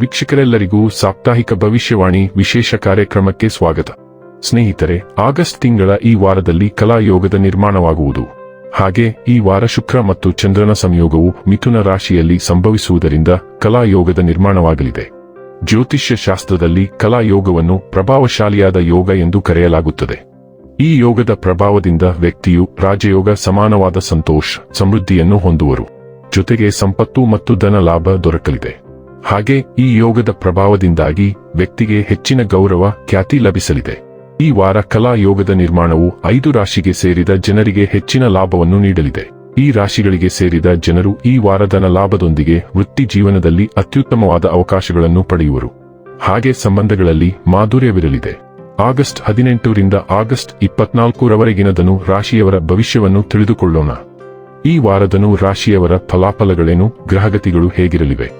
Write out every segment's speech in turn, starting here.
ವೀಕ್ಷಕರೆಲ್ಲರಿಗೂ ಸಾಪ್ತಾಹಿಕ ಭವಿಷ್ಯವಾಣಿ ವಿಶೇಷ ಕಾರ್ಯಕ್ರಮಕ್ಕೆ ಸ್ವಾಗತ. ಸ್ನೇಹಿತರೆ, ಆಗಸ್ಟ್ ತಿಂಗಳ ಈ ವಾರದಲ್ಲಿ ಕಲಾಯೋಗದ ನಿರ್ಮಾಣವಾಗುವುದು. ಹಾಗೆ ಈ ವಾರ ಶುಕ್ರ ಮತ್ತು ಚಂದ್ರನ ಸಂಯೋಗವು ಮಿಥುನ ರಾಶಿಯಲ್ಲಿ ಸಂಭವಿಸುವುದರಿಂದ ಕಲಾಯೋಗದ ನಿರ್ಮಾಣವಾಗಲಿದೆ. ಜ್ಯೋತಿಷ್ಯ ಶಾಸ್ತ್ರದಲ್ಲಿ ಕಲಾಯೋಗವನ್ನು ಪ್ರಭಾವಶಾಲಿಯಾದ ಯೋಗ ಎಂದು ಕರೆಯಲಾಗುತ್ತದೆ. ಈ ಯೋಗದ ಪ್ರಭಾವದಿಂದ ವ್ಯಕ್ತಿಯು ರಾಜಯೋಗ ಸಮಾನವಾದ ಸಂತೋಷ, ಸಮೃದ್ಧಿಯನ್ನು ಹೊಂದುವರು. ಜೊತೆಗೆ ಸಂಪತ್ತು ಮತ್ತು ಧನ ಲಾಭ ದೊರಕಲಿದೆ. ಹಾಗೆ ಈ ಯೋಗದ ಪ್ರಭಾವದಿಂದಾಗಿ ವ್ಯಕ್ತಿಗೆ ಹೆಚ್ಚಿನ ಗೌರವ, ಖ್ಯಾತಿ ಲಭಿಸಲಿದೆ. ಈ ವಾರ ಕಲಾ ಯೋಗದ ನಿರ್ಮಾಣವು ಐದು ರಾಶಿಗೆ ಸೇರಿದ ಜನರಿಗೆ ಹೆಚ್ಚಿನ ಲಾಭವನ್ನು ನೀಡಲಿದೆ. ಈ ರಾಶಿಗಳಿಗೆ ಸೇರಿದ ಜನರು ಈ ವಾರದನ ಲಾಭದೊಂದಿಗೆ ವೃತ್ತಿ ಜೀವನದಲ್ಲಿ ಅತ್ಯುತ್ತಮವಾದ ಅವಕಾಶಗಳನ್ನು ಪಡೆಯುವರು. ಹಾಗೆ ಸಂಬಂಧಗಳಲ್ಲಿ ಮಾಧುರ್ಯವಿರಲಿದೆ. ಆಗಸ್ಟ್ ಹದಿನೆಂಟರಿಂದ ಆಗಸ್ಟ್ ಇಪ್ಪತ್ನಾಲ್ಕರವರೆಗಿನದನು ರಾಶಿಯವರ ಭವಿಷ್ಯವನ್ನು ತಿಳಿದುಕೊಳ್ಳೋಣ. ಈ ವಾರದನು ರಾಶಿಯವರ ಫಲಾಫಲಗಳೇನು, ಗ್ರಹಗತಿಗಳು ಹೇಗಿರಲಿವೆ?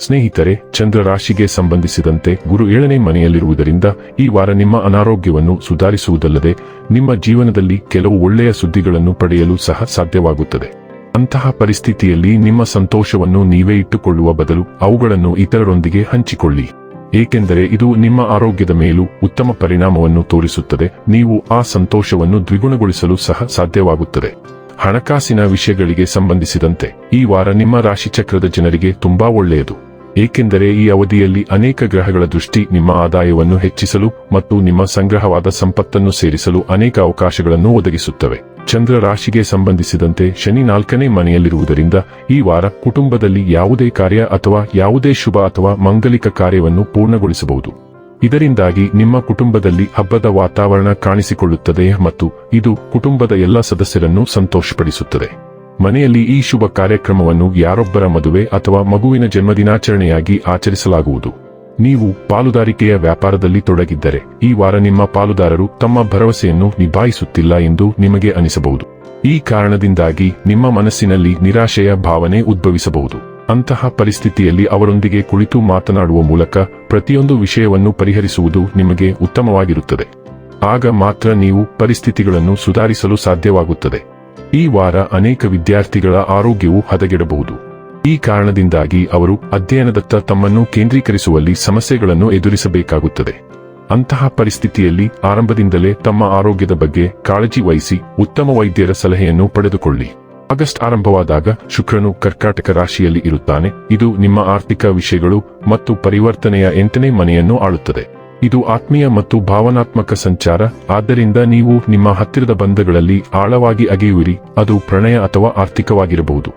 ಸ್ನೇಹಿತರೆ ಚಂದ್ರ ರಾಶಿಗೆ ಸಂಬಂಧಿಸಿದಂತೆ ಗುರು ಏಳನೇ ಮನೆಯಲ್ಲಿರುವುದರಿಂದ ಈ ವಾರ ನಿಮ್ಮ ಅನಾರೋಗ್ಯವನ್ನು ಸುಧಾರಿಸುವುದಲ್ಲದೆ, ನಿಮ್ಮ ಜೀವನದಲ್ಲಿ ಕೆಲವು ಒಳ್ಳೆಯ ಸುದ್ದಿಗಳನ್ನು ಪಡೆಯಲು ಸಹ ಸಾಧ್ಯವಾಗುತ್ತದೆ. ಅಂತಹ ಪರಿಸ್ಥಿತಿಯಲ್ಲಿ ನಿಮ್ಮ ಸಂತೋಷವನ್ನು ನೀವೇ ಇಟ್ಟುಕೊಳ್ಳುವ ಬದಲು ಅವುಗಳನ್ನು ಇತರರೊಂದಿಗೆ ಹಂಚಿಕೊಳ್ಳಿ. ಏಕೆಂದರೆ ಇದು ನಿಮ್ಮ ಆರೋಗ್ಯದ ಮೇಲೂ ಉತ್ತಮ ಪರಿಣಾಮವನ್ನು ತೋರಿಸುತ್ತದೆ. ನೀವು ಆ ಸಂತೋಷವನ್ನು ದ್ವಿಗುಣಗೊಳಿಸಲು ಸಹ ಸಾಧ್ಯವಾಗುತ್ತದೆ. ಹಣಕಾಸಿನ ವಿಷಯಗಳಿಗೆ ಸಂಬಂಧಿಸಿದಂತೆ ಈ ವಾರ ನಿಮ್ಮ ರಾಶಿಚಕ್ರದ ಜನರಿಗೆ ತುಂಬಾ ಒಳ್ಳೆಯದು. ಏಕೆಂದರೆ ಈ ಅವಧಿಯಲ್ಲಿ ಅನೇಕ ಗ್ರಹಗಳ ದೃಷ್ಟಿ ನಿಮ್ಮ ಆದಾಯವನ್ನು ಹೆಚ್ಚಿಸಲು ಮತ್ತು ನಿಮ್ಮ ಸಂಗ್ರಹವಾದ ಸಂಪತ್ತನ್ನು ಸೇರಿಸಲು ಅನೇಕ ಅವಕಾಶಗಳನ್ನು ಒದಗಿಸುತ್ತವೆ. ಚಂದ್ರ ರಾಶಿಗೆ ಸಂಬಂಧಿಸಿದಂತೆ ಶನಿ ನಾಲ್ಕನೇ ಮನೆಯಲ್ಲಿರುವುದರಿಂದ ಈ ವಾರ ಕುಟುಂಬದಲ್ಲಿ ಯಾವುದೇ ಕಾರ್ಯ ಅಥವಾ ಯಾವುದೇ ಶುಭ ಅಥವಾ ಮಂಗಲಿಕ ಕಾರ್ಯವನ್ನು ಪೂರ್ಣಗೊಳಿಸಬಹುದು. ಇದರಿಂದಾಗಿ ನಿಮ್ಮ ಕುಟುಂಬದಲ್ಲಿ ಹಬ್ಬದ ವಾತಾವರಣ ಕಾಣಿಸಿಕೊಳ್ಳುತ್ತದೆ ಮತ್ತು ಇದು ಕುಟುಂಬದ ಎಲ್ಲ ಸದಸ್ಯರನ್ನು ಸಂತೋಷಪಡಿಸುತ್ತದೆ. ಮನೆಯಲ್ಲಿ ಈ ಶುಭ ಕಾರ್ಯಕ್ರಮವನ್ನು ಯಾರೊಬ್ಬರ ಮದುವೆ ಅಥವಾ ಮಗುವಿನ ಜನ್ಮದಿನಾಚರಣೆಯಾಗಿ ಆಚರಿಸಲಾಗುವುದು. ನೀವು ಪಾಲುದಾರಿಕೆಯ ವ್ಯಾಪಾರದಲ್ಲಿ ತೊಡಗಿದ್ದರೆ ಈ ವಾರ ನಿಮ್ಮ ಪಾಲುದಾರರು ತಮ್ಮ ಭರವಸೆಯನ್ನು ನಿಭಾಯಿಸುತ್ತಿಲ್ಲ ಎಂದು ನಿಮಗೆ ಅನಿಸಬಹುದು. ಈ ಕಾರಣದಿಂದಾಗಿ ನಿಮ್ಮ ಮನಸ್ಸಿನಲ್ಲಿ ನಿರಾಶೆಯ ಭಾವನೆ ಉದ್ಭವಿಸಬಹುದು. ಅಂತಹ ಪರಿಸ್ಥಿತಿಯಲ್ಲಿ ಅವರೊಂದಿಗೆ ಕುಳಿತು ಮಾತನಾಡುವ ಮೂಲಕ ಪ್ರತಿಯೊಂದು ವಿಷಯವನ್ನು ಪರಿಹರಿಸುವುದು ನಿಮಗೆ ಉತ್ತಮವಾಗಿರುತ್ತದೆ. ಆಗ ಮಾತ್ರ ನೀವು ಪರಿಸ್ಥಿತಿಗಳನ್ನು ಸುಧಾರಿಸಲು ಸಾಧ್ಯವಾಗುತ್ತದೆ. ಈ ವಾರ ಅನೇಕ ವಿದ್ಯಾರ್ಥಿಗಳ ಆರೋಗ್ಯವು ಹದಗೆಡಬಹುದು. ಈ ಕಾರಣದಿಂದಾಗಿ ಅವರು ಅಧ್ಯಯನದತ್ತ ತಮ್ಮನ್ನು ಕೇಂದ್ರೀಕರಿಸುವಲ್ಲಿ ಸಮಸ್ಯೆಗಳನ್ನು ಎದುರಿಸಬೇಕಾಗುತ್ತದೆ. ಅಂತಹ ಪರಿಸ್ಥಿತಿಯಲ್ಲಿ ಆರಂಭದಿಂದಲೇ ತಮ್ಮ ಆರೋಗ್ಯದ ಬಗ್ಗೆ ಕಾಳಜಿ ವಹಿಸಿ ಉತ್ತಮ ವೈದ್ಯರ ಸಲಹೆಯನ್ನು ಪಡೆದುಕೊಳ್ಳಿ. ಆಗಸ್ಟ್ ಆರಂಭವಾದಾಗ ಶುಕ್ರನು ಕರ್ಕಾಟಕ ರಾಶಿಯಲ್ಲಿ ಇರುತ್ತಾನೆ. ಇದು ನಿಮ್ಮ ಆರ್ಥಿಕ ವಿಷಯಗಳು ಮತ್ತು ಪರಿವರ್ತನೆಯ ಎಂಟನೇ ಮನೆಯನ್ನು ಆಳುತ್ತದೆ. ಇದು ಆತ್ಮೀಯ ಮತ್ತು ಭಾವನಾತ್ಮಕ ಸಂಚಾರ. ಆದ್ದರಿಂದ ನೀವು ನಿಮ್ಮ ಹತ್ತಿರದ ಬಂಧಗಳಲ್ಲಿ ಆಳವಾಗಿ ಅಗೆಯುವಿರಿ. ಅದು ಪ್ರಣಯ ಅಥವಾ ಆರ್ಥಿಕವಾಗಿರಬಹುದು.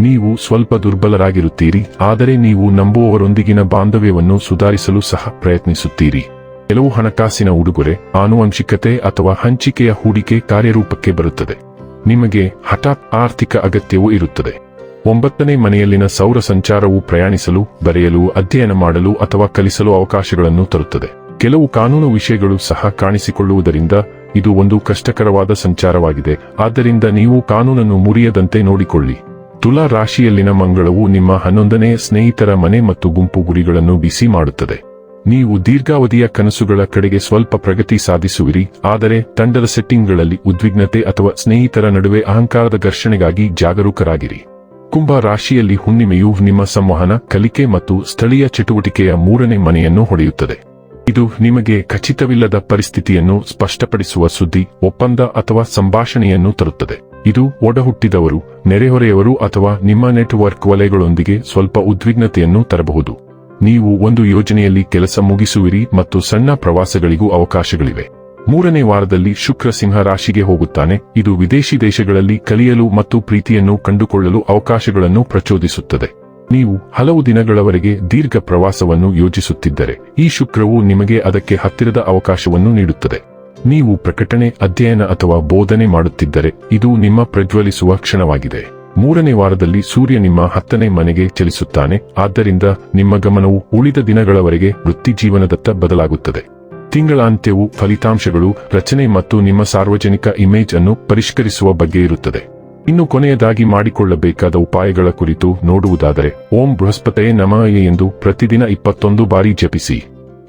ನೀವು ಸ್ವಲ್ಪ ದುರ್ಬಲರಾಗಿರುತ್ತೀರಿ. ಆದರೆ ನೀವು ನಂಬುವವರೊಂದಿಗಿನ ಬಾಂಧವ್ಯವನ್ನು ಸುಧಾರಿಸಲು ಸಹ ಪ್ರಯತ್ನಿಸುತ್ತೀರಿ. ಕೆಲವು ಹಣಕಾಸಿನ ಉಡುಗೊರೆ, ಆನುವಂಶಿಕತೆ ಅಥವಾ ಹಂಚಿಕೆಯ ಹೂಡಿಕೆ ಕಾರ್ಯರೂಪಕ್ಕೆ ಬರುತ್ತದೆ. ನಿಮಗೆ ಹಠಾತ್ ಆರ್ಥಿಕ ಅಗತ್ಯವೂ ಇರುತ್ತದೆ. ಒಂಬತ್ತನೇ ಮನೆಯಲ್ಲಿನ ಸೌರ ಸಂಚಾರವು ಪ್ರಯಾಣಿಸಲು, ಬರೆಯಲು, ಅಧ್ಯಯನ ಮಾಡಲು ಅಥವಾ ಕಲಿಸಲು ಅವಕಾಶಗಳನ್ನು ತರುತ್ತದೆ. ಕೆಲವು ಕಾನೂನು ವಿಷಯಗಳು ಸಹ ಕಾಣಿಸಿಕೊಳ್ಳುವುದರಿಂದ ಇದು ಒಂದು ಕಷ್ಟಕರವಾದ ಸಂಚಾರವಾಗಿದೆ. ಆದ್ದರಿಂದ ನೀವು ಕಾನೂನನ್ನು ಮುರಿಯದಂತೆ ನೋಡಿಕೊಳ್ಳಿ. ತುಲಾ ರಾಶಿಯಲ್ಲಿನ ಮಂಗಳವು ನಿಮ್ಮ ಹನ್ನೊಂದನೆಯ ಸ್ನೇಹಿತರ ಮನೆ ಮತ್ತು ಗುಂಪು ಗುರಿಗಳನ್ನು ಬಿಸಿ ಮಾಡುತ್ತದೆ. ನೀವು ದೀರ್ಘಾವಧಿಯ ಕನಸುಗಳ ಕಡೆಗೆ ಸ್ವಲ್ಪ ಪ್ರಗತಿ ಸಾಧಿಸುವಿರಿ. ಆದರೆ ತಂಡದ ಸೆಟ್ಟಿಂಗ್ಗಳಲ್ಲಿ ಉದ್ವಿಗ್ನತೆ ಅಥವಾ ಸ್ನೇಹಿತರ ನಡುವೆ ಅಹಂಕಾರದ ಘರ್ಷಣೆಗಾಗಿ ಜಾಗರೂಕರಾಗಿರಿ. ಕುಂಭ ರಾಶಿಯಲ್ಲಿ ಹುಣ್ಣಿಮೆಯು ನಿಮ್ಮ ಸಂವಹನ, ಕಲಿಕೆ ಮತ್ತು ಸ್ಥಳೀಯ ಚಟುವಟಿಕೆಯ ಮೂರನೇ ಮನೆಯನ್ನು ಹೊಡೆಯುತ್ತದೆ. ಇದು ನಿಮಗೆ ಖಚಿತವಿಲ್ಲದ ಪರಿಸ್ಥಿತಿಯನ್ನು ಸ್ಪಷ್ಟಪಡಿಸುವ ಸುದ್ದಿ, ಒಪ್ಪಂದ ಅಥವಾ ಸಂಭಾಷಣೆಯನ್ನು ತರುತ್ತದೆ. ಇದು ಒಡಹುಟ್ಟಿದವರು, ನೆರೆಹೊರೆಯವರು ಅಥವಾ ನಿಮ್ಮ ನೆಟ್ವರ್ಕ್ ವಲಯಗಳೊಂದಿಗೆ ಸ್ವಲ್ಪ ಉದ್ವಿಗ್ನತೆಯನ್ನು ತರಬಹುದು. ನೀವು ಒಂದು ಯೋಜನೆಯಲ್ಲಿ ಕೆಲಸ ಮುಗಿಸುವಿರಿ ಮತ್ತು ಸಣ್ಣ ಪ್ರವಾಸಗಳಿಗೂ ಅವಕಾಶಗಳಿವೆ. ಮೂರನೇ ವಾರದಲ್ಲಿ ಶುಕ್ರ ಸಿಂಹ ರಾಶಿಗೆ ಹೋಗುತ್ತಾನೆ. ಇದು ವಿದೇಶಿ ದೇಶಗಳಲ್ಲಿ ಕಲಿಯಲು ಮತ್ತು ಪ್ರೀತಿಯನ್ನು ಕಂಡುಕೊಳ್ಳಲು ಅವಕಾಶಗಳನ್ನು ಪ್ರಚೋದಿಸುತ್ತದೆ. ನೀವು ಹಲವು ದಿನಗಳವರೆಗೆ ದೀರ್ಘ ಪ್ರವಾಸವನ್ನು ಯೋಜಿಸುತ್ತಿದ್ದರೆ ಈ ಶುಕ್ರವು ನಿಮಗೆ ಅದಕ್ಕೆ ಹತ್ತಿರದ ಅವಕಾಶವನ್ನು ನೀಡುತ್ತದೆ. ನೀವು ಪ್ರಕಟಣೆ, ಅಧ್ಯಯನ ಅಥವಾ ಬೋಧನೆ ಮಾಡುತ್ತಿದ್ದರೆ ಇದು ನಿಮ್ಮ ಪ್ರಜ್ವಲಿಸುವ ಕ್ಷಣವಾಗಿದೆ. ಮೂರನೇ ವಾರದಲ್ಲಿ ಸೂರ್ಯ ನಿಮ್ಮ ಹತ್ತನೇ ಮನೆಗೆ ಚಲಿಸುತ್ತಾನೆ, ಆದ್ದರಿಂದ ನಿಮ್ಮ ಗಮನವು ಉಳಿದ ದಿನಗಳವರೆಗೆ ವೃತ್ತಿ ಜೀವನದತ್ತ ಬದಲಾಗುತ್ತದೆ. ತಿಂಗಳಾಂತ್ಯವು ಫಲಿತಾಂಶಗಳು, ರಚನೆ ಮತ್ತು ನಿಮ್ಮ ಸಾರ್ವಜನಿಕ ಇಮೇಜ್ ಅನ್ನು ಪರಿಷ್ಕರಿಸುವ ಬಗ್ಗೆ ಇರುತ್ತದೆ. ಇನ್ನು ಕೊನೆಯದಾಗಿ ಮಾಡಿಕೊಳ್ಳಬೇಕಾದ ಉಪಾಯಗಳ ಕುರಿತು ನೋಡುವುದಾದರೆ, ಓಂ ಬೃಹಸ್ಪತೆಯೇ ನಮಃ ಎಂದು ಪ್ರತಿದಿನ ಇಪ್ಪತ್ತೊಂದು ಬಾರಿ ಜಪಿಸಿ.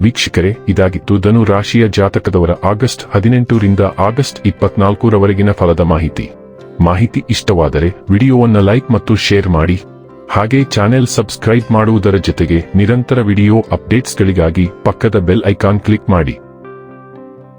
ವೀಕ್ಷಕರೇ, ಇದಾಗಿತ್ತು ಧನು ರಾಶಿಯ ಜಾತಕದವರ ಆಗಸ್ಟ್ ಹದಿನೆಂಟರಿಂದ ಆಗಸ್ಟ್ ಇಪ್ಪತ್ನಾಲ್ಕರವರೆಗಿನ ಫಲದ ಮಾಹಿತಿ. ಮಾಹಿತಿ ಇಷ್ಟವಾದರೆ ವಿಡಿಯೋವನ್ನು ಲೈಕ್ ಮತ್ತು ಶೇರ್ ಮಾಡಿ. ಹಾಗೆ ಚಾನೆಲ್ ಸಬ್ಸ್ಕ್ರೈಬ್ ಮಾಡುವುದರ ಜೊತೆಗೆ ನಿರಂತರ ವಿಡಿಯೋ ಅಪ್ಡೇಟ್ಸ್ಗಳಿಗಾಗಿ ಪಕ್ಕದ ಬೆಲ್ ಐಕಾನ್ ಕ್ಲಿಕ್ ಮಾಡಿ.